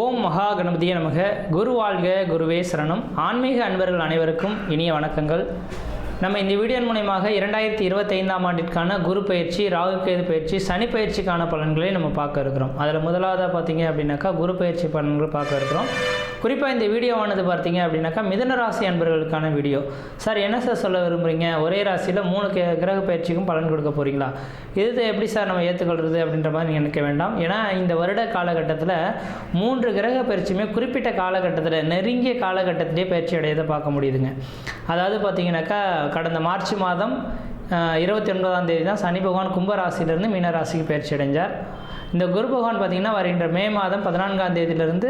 ஓம் மகா கணபதிய நமக. குரு வாழ்க குருவே சரணம். ஆன்மீக அன்பர்கள் அனைவருக்கும் இனிய வணக்கங்கள். நம்ம இந்த வீடியோ மூலயமாக இரண்டாயிரத்தி இருபத்தைந்தாம் ஆண்டிற்கான குரு பயிற்சி ராகு கேது பயிற்சி சனி பயிற்சிக்கான பலன்களை நம்ம பார்க்க இருக்கிறோம். அதில் முதலாவதாக பார்த்தீங்க அப்படின்னாக்கா குரு பயிற்சி பலன்கள் பார்க்க இருக்கிறோம். குறிப்பாக இந்த வீடியோவானது பார்த்தீங்க அப்படின்னாக்கா மிதன ராசி அன்பர்களுக்கான வீடியோ. சார் என்ன சார் சொல்ல விரும்புகிறீங்க ஒரே ராசியில் மூணு கிரக பயிற்சிக்கும் பலன் கொடுக்க போகிறீங்களா இது எப்படி சார் நம்ம ஏற்றுக்கொள்கிறது அப்படின்ற மாதிரி நீங்கள் நினைக்க வேண்டாம். ஏன்னா இந்த வருட காலகட்டத்தில் மூன்று கிரக பயிற்சியுமே குறிப்பிட்ட காலகட்டத்தில் நெருங்கிய காலகட்டத்திலே பயிற்சி அடையதை பார்க்க முடியுதுங்க. அதாவது பார்த்தீங்கன்னாக்கா கடந்த மார்ச் மாதம் இருபத்தி ஒன்பதாம் தேதி தான் சனி பகவான் கும்பராசிலிருந்து மீனராசிக்கு பயிற்சி அடைஞ்சார். இந்த குரு பகவான் பார்த்தீங்கன்னா வருகின்ற மே மாதம் பதினான்காம் தேதியிலிருந்து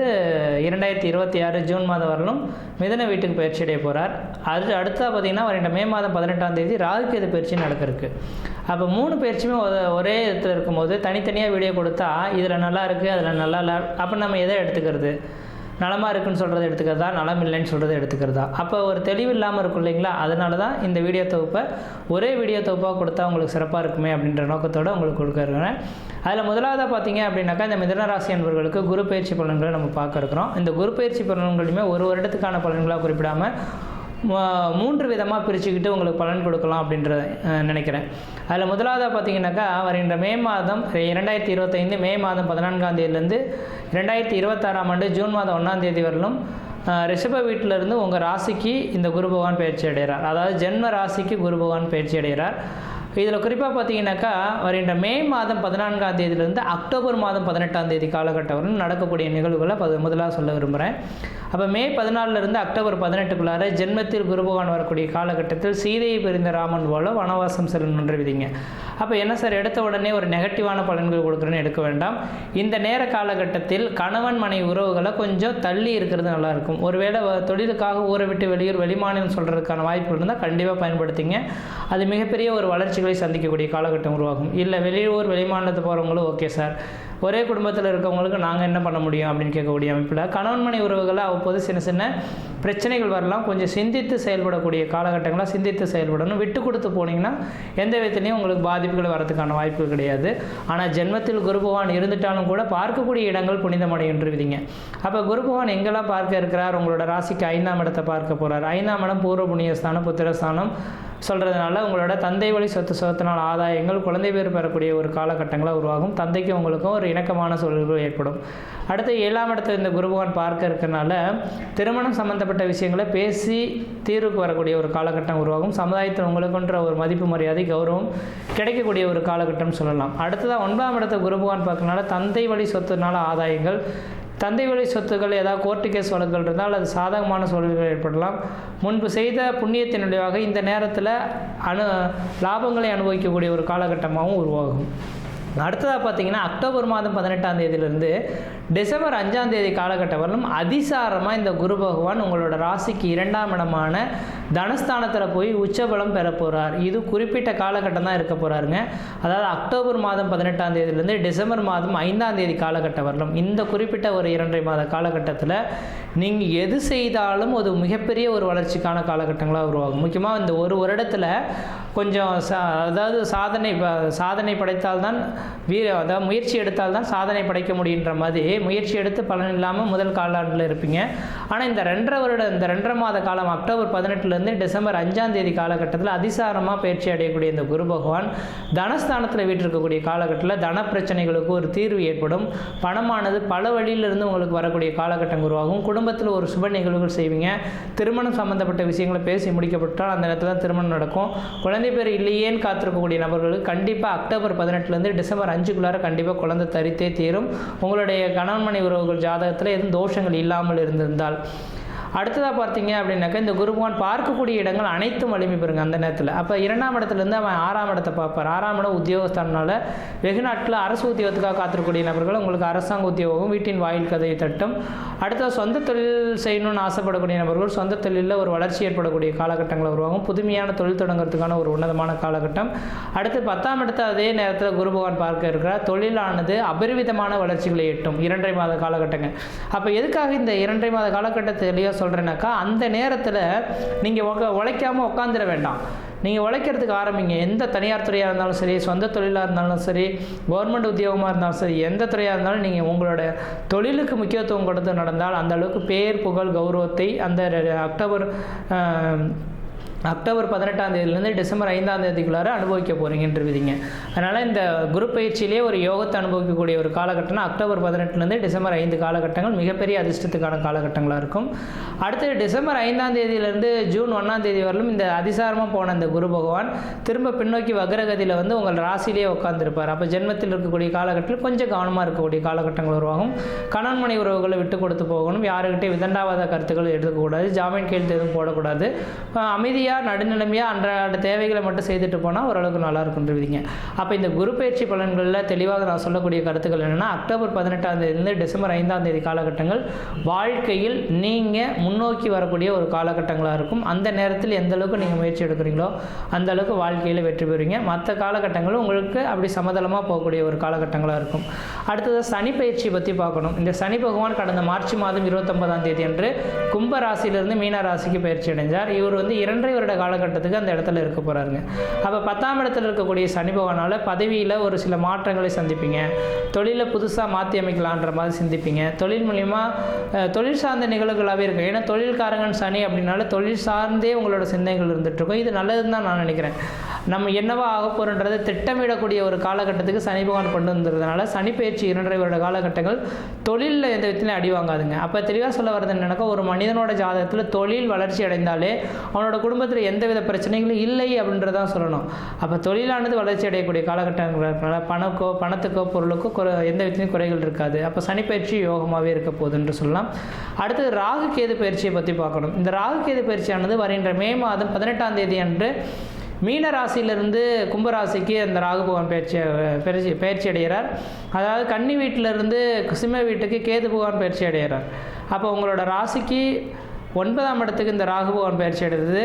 இரண்டாயிரத்தி இருபத்தி ஆறு ஜூன் மாதம் வரலும் மிதன வீட்டுக்கு பயிற்சி அடைய போகிறார் அது அடுத்தா பார்த்தீங்கன்னா வருகின்ற மே மாதம் பதினெட்டாம் தேதி ராகுகேது பயிற்சி நடக்கிறதுக்கு. அப்போ மூணு பயிற்சியுமே ஒரே இடத்துல இருக்கும்போது தனித்தனியாக வீடியோ கொடுத்தா இதில் நல்லா இருக்குது அதில் நல்லா இல்லை அப்போ நம்ம எதை எடுத்துக்கிறது? நலமாக இருக்குன்னு சொல்கிறத எடுத்துக்கிறதா நலம் இல்லைன்னு சொல்கிறத எடுத்துக்கிறதா? அப்போ ஒரு தெளிவு இல்லாமல் இருக்கும் இல்லைங்களா? அதனால தான் இந்த வீடியோ தொகுப்பை ஒரே வீடியோ தொகுப்பாக கொடுத்தா உங்களுக்கு சிறப்பாக இருக்குமே அப்படின்ற நோக்கத்தோடு உங்களுக்கு கொடுக்குறேன் அதில் முதலாவதாக பார்த்தீங்க அப்படின்னாக்கா இந்த மிதனராசி அன்பர்களுக்கு குரு பயிற்சி பலன்களை நம்ம பார்க்க இருக்கிறோம். இந்த குரு பயிற்சி பலன்களையுமே ஒரு வருடத்துக்கான பலன்களாக குறிப்பிடாமல் மூன்று விதமாக பிரிச்சுக்கிட்டு உங்களுக்கு பலன் கொடுக்கலாம் அப்படின்ற நினைக்கிறேன். அதில் முதலாவதாக பார்த்தீங்கன்னாக்கா வருகின்ற மே மாதம் இரண்டாயிரத்தி இருபத்தைந்து மே மாதம் பதினான்காம் தேதியிலேருந்து ரெண்டாயிரத்தி இருபத்தாறாம் ஆண்டு ஜூன் மாதம் ஒன்றாம் தேதி வரலும் ரிஷப வீட்டிலிருந்து உங்கள் ராசிக்கு இந்த குரு பகவான் பயிற்சி அடைகிறார். அதாவது ஜென்ம ராசிக்கு குரு பகவான் பயிற்சி அடைகிறார். இதில் குறிப்பாக பார்த்தீங்கன்னாக்கா வருகின்ற மே மாதம் பதினான்காம் தேதியிலிருந்து அக்டோபர் மாதம் பதினெட்டாம் தேதி காலகட்டம் நடக்கக்கூடிய நிகழ்வுகளை பது முதலாக சொல்ல விரும்புகிறேன் அப்போ மே பதினாலிருந்து அக்டோபர் பதினெட்டுக்குள்ளார ஜென்மத்தில் குருபகவான் வரக்கூடிய காலகட்டத்தில் சீதையை பிரிந்த ராமன் போல வனவாசம் செல்லணுன்ற விதிங்க. அப்போ என்ன சார் எடுத்த உடனே ஒரு நெகட்டிவான பலன்கள் கொடுக்குறேன்னு எடுக்க வேண்டாம். இந்த நேர காலகட்டத்தில் கணவன் மனை உறவுகளை கொஞ்சம் தள்ளி இருக்கிறது நல்லாயிருக்கும் ஒருவேளை வ- தொழிலுக்காக ஊரை விட்டு வெளியூர் வெளிமாநிலம் சொல்கிறதுக்கான வாய்ப்பு இருந்தால் கண்டிப்பாக பயன்படுத்திங்க. அது மிகப்பெரிய ஒரு வளர்ச்சி பிரச்சனைகளை சந்திக்கக்கூடிய காலகட்டம் உருவாகும். இல்லை வெளியூர் வெளிமாநிலத்து போகிறவங்களும் ஓகே சார் ஒரே குடும்பத்தில் இருக்கவங்களுக்கு நாங்கள் என்ன பண்ண முடியும் அப்படின்னு கேட்கக்கூடிய அமைப்பில் கணவன் மனை உறவுகளில் அவ்வப்போது சின்ன சின்ன பிரச்சனைகள் வரலாம். கொஞ்சம் சிந்தித்து செயல்படக்கூடிய காலகட்டங்களாக சிந்தித்து செயல்படணும். விட்டு கொடுத்து போனீங்கன்னா எந்த விதத்துலையும் உங்களுக்கு பாதிப்புகள் வரதுக்கான வாய்ப்பு கிடையாது. ஆனால் ஜென்மத்தில் குரு பகவான் இருந்துட்டாலும் கூட பார்க்கக்கூடிய இடங்கள் புனிதமடைகின்றவிதிங்க அப்போ குரு பகவான் எங்கெல்லாம் பார்க்க இருக்கிறார்? உங்களோட ராசிக்கு ஐந்தாம் இடத்தை பார்க்க போகிறார் ஐந்தாம் இடம் பூர்வ புண்ணியஸ்தானம் புத்திரஸ்தானம் சொல்கிறதுனால உங்களோட தந்தை வழி சொத்து சொத்தினால் ஆதாயங்கள் குழந்தை பேர் பெறக்கூடிய ஒரு காலகட்டங்களாக உருவாகும். தந்தைக்கும் உங்களுக்கும் ஒரு இணக்கமான சூழல்கள் ஏற்படும். அடுத்து ஏழாம் இடத்துல இந்த குருபகவான் பார்க்க இருக்கிறனால திருமணம் சம்பந்தப்பட்ட விஷயங்களை பேசி தீர்வுக்கு வரக்கூடிய ஒரு காலகட்டம் உருவாகும். சமுதாயத்தில் உங்களுக்குன்ற ஒரு மதிப்பு மரியாதை கௌரவம் கிடைக்கக்கூடிய ஒரு காலகட்டம் சொல்லலாம். அடுத்ததாக ஒன்பதாம் இடத்த குருபகவான் பார்க்கறனால தந்தை வழி சொத்துனால ஆதாயங்கள் தந்தை வழி சொத்துக்கள் ஏதாவது கோர்ட்டு கேஸ் வழக்குகள் இருந்தால் அது சாதகமான சூழல்கள் ஏற்படலாம். முன்பு செய்த புண்ணியத்தின் விளைவாக இந்த நேரத்தில் அனு லாபங்களை அனுபவிக்கக்கூடிய ஒரு காலகட்டமாகவும் உருவாகும். அடுத்ததாக பார்த்தீங்கன்னா அக்டோபர் மாதம் பதினெட்டாம் தேதியிலிருந்து டிசம்பர் அஞ்சாம் தேதி காலகட்டம் வரலும் அதிசாரமாக இந்த குரு பகவான் உங்களோட ராசிக்கு இரண்டாம் இடமான தனஸ்தானத்தில் போய் உச்சபலம் பெற போகிறார் இது குறிப்பிட்ட காலகட்டம் தான் இருக்க போகிறாருங்க அதாவது அக்டோபர் மாதம் பதினெட்டாம் தேதியிலேருந்து டிசம்பர் மாதம் ஐந்தாம் தேதி காலகட்டம் வரலும் இந்த குறிப்பிட்ட ஒரு இரண்டரை மாத காலகட்டத்தில் நீங்கள் எது செய்தாலும் அது மிகப்பெரிய ஒரு வளர்ச்சிக்கான காலகட்டங்களாக உருவாகும். முக்கியமாக இந்த ஒரு வருடத்தில் கொஞ்சம் சா அதாவது சாதனை சாதனை படைத்தால்தான் வீர அதாவது முயற்சி எடுத்தால்தான் சாதனை படைக்க முடியுன்ற மாதிரி முயற்சி எடுத்து பலன் இல்லாமல் முதல் காலாண்டில் இருப்பீங்க. ஆனால் இந்த ரெண்டரை வருட இந்த ரெண்டரை மாத காலம் அக்டோபர் பதினெட்டுலேருந்து டிசம்பர் அஞ்சாம் தேதி காலகட்டத்தில் அதிசாரமாக பயிற்சி அடையக்கூடிய இந்த குரு பகவான் தனஸ்தானத்தில் வீட்டிருக்கக்கூடிய காலகட்டத்தில் தன பிரச்சனைகளுக்கு ஒரு தீர்வு ஏற்படும். பணமானது பல வழியிலிருந்து உங்களுக்கு வரக்கூடிய காலகட்டம் உருவாகும். குடும்பத்தில் ஒரு சுப நிகழ்வுகள் செய்வீங்க. திருமணம் சம்பந்தப்பட்ட விஷயங்களை பேசி முடிக்கப்பட்டால் அந்த நேரத்தில் தான் திருமணம் நடக்கும். குழந்தை பேர் இல்லையேன்னு காத்திருக்கக்கூடிய நபர்களுக்கு கண்டிப்பாக அக்டோபர் பதினெட்டுலேருந்து டிசம்பர் அஞ்சுக்குள்ளார கண்டிப்பாக குழந்தை தரித்தே தீரும். உங்களுடைய கணவன் மனை உறவுகள் ஜாதகத்தில் எதுவும் தோஷங்கள் இல்லாமல் இருந்திருந்தால். அடுத்ததாக பார்த்தீங்க அப்படின்னாக்கா இந்த குருபகவான் பார்க்கக்கூடிய இடங்கள் அனைத்தும் வலிமை பெறுங்க அந்த நேரத்தில். அப்போ இரண்டாம் இடத்துலேருந்து அவன் ஆறாம் இடத்தை பார்ப்பார். ஆறாம் இடம் உத்தியோகஸ்தானால வெகுநாட்டில் அரசு உத்தியோகத்துக்காக காத்திருக்கக்கூடிய நபர்கள் உங்களுக்கு அரசாங்க உத்தியோகம் வீட்டின் வாயில் கதையை தட்டும். அடுத்த சொந்த தொழில் செய்யணும்னு ஆசைப்படக்கூடிய நபர்கள் சொந்த தொழிலில் ஒரு வளர்ச்சி ஏற்படக்கூடிய காலகட்டங்கள் உருவாகும் புதுமையான தொழில் தொடங்குறதுக்கான ஒரு உன்னதமான காலகட்டம். அடுத்து பத்தாம் இடத்தை அதே நேரத்தில் குரு பகவான் பார்க்க இருக்கிறார். தொழிலானது அபரிவிதமான வளர்ச்சிகளை எட்டும். இரண்டரை மாத காலகட்டங்கள். அப்போ எதுக்காக இந்த இரண்டரை மாத காலகட்டத்தை தெளிவாக சொல்கிறேன்னாக்கா அந்த நேரத்தில் நீங்கள் உழைக்காமல் உட்காந்துட வேண்டாம். நீங்கள் உழைக்கிறதுக்கு ஆரம்பிங்க. எந்த தனியார் துறையாக இருந்தாலும் சரி சொந்த தொழிலாக இருந்தாலும் சரி கவர்மெண்ட் உத்தியோகமாக இருந்தாலும் சரி எந்த துறையாக இருந்தாலும் நீங்கள் உங்களோட தொழிலுக்கு முக்கியத்துவம் கொடுத்து நடந்தால் அந்த அளவுக்கு பேர் புகழ் கௌரவத்தை அந்த அக்டோபர் அக்டோபர் பதினெட்டாம் தேதியிலேருந்து டிசம்பர் ஐந்தாம் தேதிக்குள்ளார அனுபவிக்க போகிறீங்கன்ற விதிங்க அதனால் இந்த குரு பயிற்சியிலே ஒரு யோகத்தை அனுபவிக்கக்கூடிய ஒரு காலகட்டம்னா அக்டோபர் பதினெட்டுலேருந்து டிசம்பர் ஐந்து காலகட்டங்கள் மிகப்பெரிய அதிர்ஷ்டத்துக்கான காலகட்டங்களாக இருக்கும். அடுத்து டிசம்பர் ஐந்தாம் தேதியிலேருந்து ஜூன் ஒன்றாம் தேதி வரலும் இந்த அதிசாரமாக போன இந்த குரு பகவான் திரும்ப பின்னோக்கி வக்ரகதியில் வந்து உங்கள் ராசியிலே உட்காந்துருப்பார் அப்போ ஜென்மத்தில் இருக்கக்கூடிய காலகட்டத்தில் கொஞ்சம் கவனமாக இருக்கக்கூடிய காலகட்டங்கள் உருவாகும். கணவன் மனை உறவுகளை விட்டு கொடுத்து போகணும். யாருக்கிட்டே விதண்டாவாத கருத்துக்கள் எடுக்கக்கூடாது ஜாமீன் கேள்வி எதுவும் போடக்கூடாது. அமைதியாக நடுநிலைமையாக அன்றாட தேவைகளை மட்டும் செய்துட்டு போனால் ஓரளவுக்கு நல்லா இருக்குன்றீங்க அப்போ இந்த குரு பயிற்சி பலன்களில் தெளிவாக நான் சொல்லக்கூடிய கருத்துக்கள் என்னென்னா அக்டோபர் பதினெட்டாம் தேதியிலிருந்து டிசம்பர் ஐந்தாம் தேதி காலகட்டங்கள் வாழ்க்கையில் நீங்கள் முன்னோக்கி வரக்கூடிய ஒரு காலகட்டங்களாக இருக்கும். அந்த நேரத்தில் எந்த அளவுக்கு நீங்கள் முயற்சி எடுக்கிறீங்களோ அந்த அளவுக்கு வாழ்க்கையில் வெற்றி பெறுவீங்க. மற்ற காலகட்டங்களும் உங்களுக்கு அப்படி சமதளமாக போகக்கூடிய ஒரு காலகட்டங்களாக இருக்கும். அடுத்தது சனி பயிற்சி பற்றி பார்க்கணும். இந்த சனி பகவான் கடந்த மார்ச் மாதம் இருபத்தொன்பதாம் தேதி அன்று கும்ப ராசியிலிருந்து மீன ராசிக்கு பயிற்சி அடைஞ்சார். இவர் வந்து இரண்டரை வருட காலகட்டத்துக்கு அந்த இடத்துல இருக்க போகிறாருங்க அப்போ பத்தாம் இடத்துல இருக்கக்கூடிய சனி பகவானால் பதவியில் ஒரு சில மாற்றங்களை சந்திப்பீங்க. தொழிலை புதுசாக மாற்றி அமைக்கலான்ற மாதிரி சிந்திப்பீங்க. தொழில் மூலிமா தொழில் சார்ந்த நிகழ்வுகளாகவே இருக்கும். ஏன்னா தொழில்காரங்கன் சனி அப்படின்னால தொழில் சார்ந்தே உங்களோட சிந்தனைகள் இருந்துட்டு இருக்கும். இது நல்லதுன்னு தான் நான் நினைக்கிறேன். நம்ம என்னவா ஆக போகிறோன்றதை திட்டமிடக்கூடிய ஒரு காலகட்டத்துக்கு சனி பகவான் கொண்டு வந்ததுனால சனி பயிற்சி இரண்டரை வருட காலகட்டங்கள் தொழிலில் எந்த விதத்திலையும் அடி வாங்காதுங்க அப்போ தெளிவாக சொல்ல வருது என்னன்னாக்கா ஒரு மனிதனோட ஜாதகத்தில் தொழில் வளர்ச்சி அடைந்தாலே அவனோட குடும்பத்தில் எந்தவித பிரச்சனைகளும் இல்லை அப்படின்றதான் சொல்லணும். அப்போ தொழிலானது வளர்ச்சி அடையக்கூடிய காலகட்டங்கிறதுனால பணக்கோ பணத்துக்கோ பொருளுக்கோ குறை எந்த விதத்திலையும் குறைகள் இருக்காது. அப்போ சனி பயிற்சி யோகமாகவே இருக்க போகுதுன்னு சொல்லலாம். அடுத்தது ராகு கேது பயிற்சியை பற்றி பார்க்கணும். இந்த ராகு கேது பயிற்சியானது வருகின்ற மே மாதம் பதினெட்டாம் தேதி அன்று மீன ராசியிலிருந்து கும்பராசிக்கு அந்த ராகுபவன் பயிற்சி பயிற்சி பயிற்சி அடைகிறார். அதாவது கன்னி வீட்டிலிருந்து சிம்ம வீட்டுக்கு கேது பகவான் பயிற்சி அடைகிறார். அப்போ உங்களோட ராசிக்கு ஒன்பதாம் இடத்துக்கு இந்த ராகுபகவான் பயிற்சி அடைகிறது.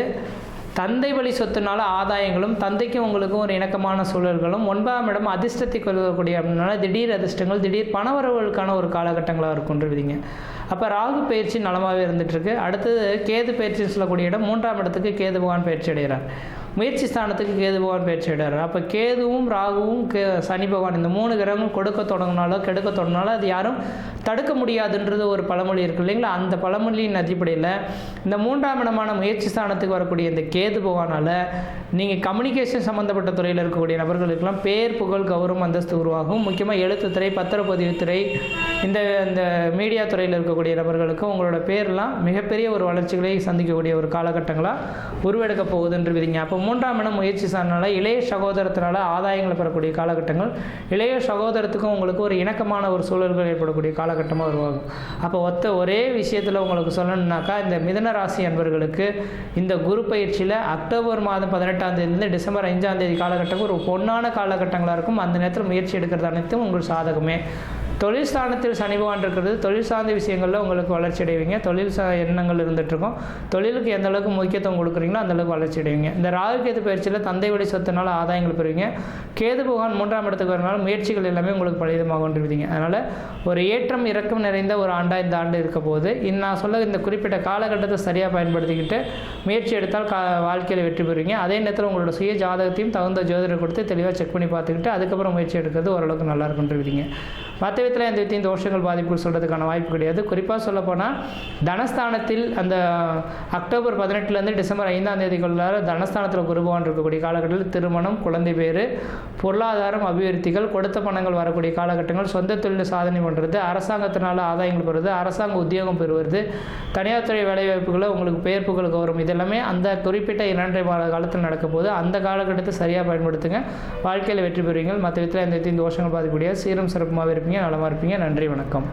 தந்தை வழி சொத்துனால ஆதாயங்களும் தந்தைக்கும் உங்களுக்கும் ஒரு இணக்கமான சூழல்களும் ஒன்பதாம் இடம் அதிர்ஷ்டத்தை கொள்ளக்கூடிய அப்படின்னால திடீர் அதிர்ஷ்டங்கள் திடீர் பணவரவுகளுக்கான ஒரு காலகட்டங்களாக இருக்குன்றவிதிங்க அப்போ ராகு பயிற்சி நலமாகவே இருந்துகிட்ருக்கு அடுத்தது கேது பயிற்சின்னு சொல்லக்கூடிய இடம் மூன்றாம் இடத்துக்கு கேது பகவான் பயிற்சி அடைகிறார். முயற்சி ஸ்தானத்துக்கு கேது பகவான் பயிற்சி அப்போ கேதுவும் ராகுவும் கே சனி பகவான் இந்த மூணு கிரகங்கள் கொடுக்க தொடங்கினாலோ கெடுக்க தொடங்கினாலோ அது யாரும் தடுக்க முடியாதுன்றது ஒரு பழமொழி இருக்கு இல்லைங்களா? அந்த பழமொழியின் அடிப்படையில் இந்த மூன்றாம் இடமான முயற்சி ஸ்தானத்துக்கு வரக்கூடிய இந்த கேது பகவானால் நீங்கள் கம்யூனிகேஷன் சம்மந்தப்பட்ட துறையில் இருக்கக்கூடிய நபர்களுக்கெல்லாம் பேர் புகழ் கௌரவம் அந்தஸ்து உருவாகும். முக்கியமாக எழுத்துத்துறை பத்திரப்பதிவு துறை இந்த இந்த மீடியா துறையில் இருக்கக்கூடிய நபர்களுக்கு உங்களோட பேர்லாம் மிகப்பெரிய ஒரு வளர்ச்சிகளை சந்திக்கக்கூடிய ஒரு காலகட்டங்களாக உருவெடுக்க போகுதுன்ற விதிங்க அப்போ மூன்றாம் இடம் முயற்சி சார்னால இளைய சகோதரத்தினால ஆதாயங்களை பெறக்கூடிய காலகட்டங்கள் இளைய சகோதரத்துக்கும் உங்களுக்கு ஒரு இணக்கமான ஒரு சூழல்கள் ஏற்படக்கூடிய காலகட்டமாக உருவாகும். அப்போ ஒத்த ஒரே விஷயத்தில் உங்களுக்கு சொல்லணுன்னாக்கா இந்த மிதன ராசி அன்பர்களுக்கு இந்த குரு பயிற்சியில் அக்டோபர் மாதம் பதினெட்டாம் தேதியிலிருந்து டிசம்பர் அஞ்சாம் தேதி காலகட்டம் ஒரு பொன்னான காலகட்டங்களாக இருக்கும். அந்த நேரத்தில் முயற்சி எடுக்கிறது அனைத்தும் உங்கள் சாதகமே. தொழில் ஸ்தானத்தில் சனி பகவான் இருக்கிறது. தொழில் சார்ந்த விஷயங்களில் உங்களுக்கு வளர்ச்சி அடைவீங்க. தொழில் சா எண்ணங்கள் இருந்துகிட்ருக்கும் தொழிலுக்கு எந்த அளவுக்கு முக்கியத்துவம் கொடுக்குறீங்களோ அந்த அளவுக்கு வளர்ச்சி அடைவீங்க. இந்த ராகு கேது பயிற்சியில் தந்தை வழி சொத்துனால ஆதாயங்கள் பெறுவீங்க. கேது பகவான் மூன்றாம் இடத்துக்கு வரனால முயற்சிகள் எல்லாமே உங்களுக்கு பலிதமாக கொண்டிருப்பீங்க. அதனால் ஒரு ஏற்றம் இறக்கம் நிறைந்த ஒரு ஆண்டாக இந்த ஆண்டு இருக்க போது நான் சொல்ல இந்த குறிப்பிட்ட காலகட்டத்தை சரியாக பயன்படுத்திக்கிட்டு முயற்சி எடுத்தால் கா வாழ்க்கையில் வெற்றி பெறுவீங்க. அதே நேரத்தில் உங்களோட சுய ஜாதகத்தையும் தகுந்த ஜோதிடர் கொடுத்து தெளிவாக செக் பண்ணி பார்த்துக்கிட்டு அதுக்கப்புறம் முயற்சி எடுக்கிறது ஓரளவுக்கு நல்லா இருக்குன்றிருப்பீங்க மற்ற விதத்தில் எந்த விதத்தையும் தோஷங்கள் பாதிப்புகள் சொல்கிறதுக்கான வாய்ப்பு கிடையாது. குறிப்பாக சொல்லப்போனால் தனஸ்தானத்தில் அந்த அக்டோபர் பதினெட்டுலேருந்து டிசம்பர் ஐந்தாம் தேதிக்குள்ளார தனஸ்தானத்தில் குருபவான் இருக்கக்கூடிய காலகட்டத்தில் திருமணம் குழந்தை பேர் பொருளாதாரம் அபிவிருத்திகள் கொடுத்த பணங்கள் வரக்கூடிய காலகட்டங்கள் சொந்த தொழில் சாதனை பண்ணுறது அரசாங்கத்தினால் ஆதாயங்கள் பெறுவது அரசாங்க உத்தியோகம் பெறுவது தனியார் துறை வேலைவாய்ப்புகளை உங்களுக்கு பெயர் புகழ் கௌரவம் இதெல்லாமே அந்த குறிப்பிட்ட இரண்டரை மாத காலத்தில் நடக்கும்போது போது அந்த காலகட்டத்தை சரியாக பயன்படுத்துங்க. வாழ்க்கையில் வெற்றி பெறுவீங்க மற்ற விதத்தில் எந்த விதத்தையும் தோஷங்கள் பாதிக்கக்கூடிய சீரும் சிறப்புமாக இருப்பீங்க நலமாக இருப்பீங்க. நன்றி வணக்கம்.